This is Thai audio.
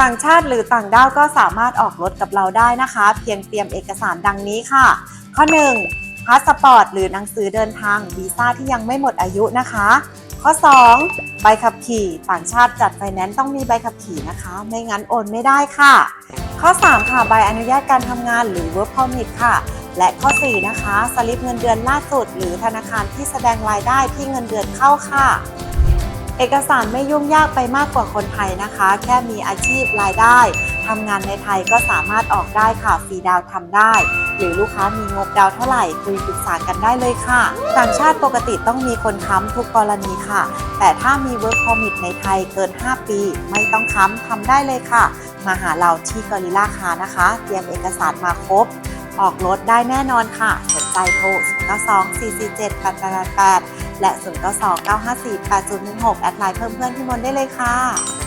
ต่างชาติหรือต่างด้าวก็สามารถออกรถกับเราได้นะคะ เพียงเตรียมเอกสารดังนี้ค่ะ ข้อ 1. พาสปอร์ตหรือหนังสือเดินทางวีซ่าที่ยังไม่หมดอายุนะคะ ข้อ 2. ใบขับขี่ ต่างชาติจัดไฟแนนซ์ต้องมีใบขับขี่นะคะ ไม่งั้นโอนไม่ได้ค่ะ ข้อ 3 ค่ะใบอนุญาตการทำงานหรือ work permit ค่ะและข้อ 4 นะคะ สลิปเงินเดือนล่าสุด หรือธนาคารที่แสดงรายได้ที่เงินเดือนเข้าค่ะ เอกสารไม่ยุ่งยากไปมากกว่าคนไทยนะคะ แค่มีอาชีพรายได้ทำงานในไทยก็สามารถออกได้ค่ะฟรีดาวน์ทำได้ หรือลูกค้ามีงบดาวน์เท่าไหร่คุยปรึกษากันได้เลยค่ะ ต่างชาติปกติต้องมีคนค้ำทุกกรณีค่ะ แต่ถ้ามี work permit ในไทยเกิน 5 ปี ไม่ต้องค้ำทำได้เลยค่ะ มาหาเราที่กอริล่าคานะคะ เตรียมเอกสารมาครบ ออกรถได้แน่นอนค่ะสนใจโทร 092 447 8888 และ 092 954 8016 แอดไลน์เพิ่มเพื่อนพี่มนได้เลยค่ะ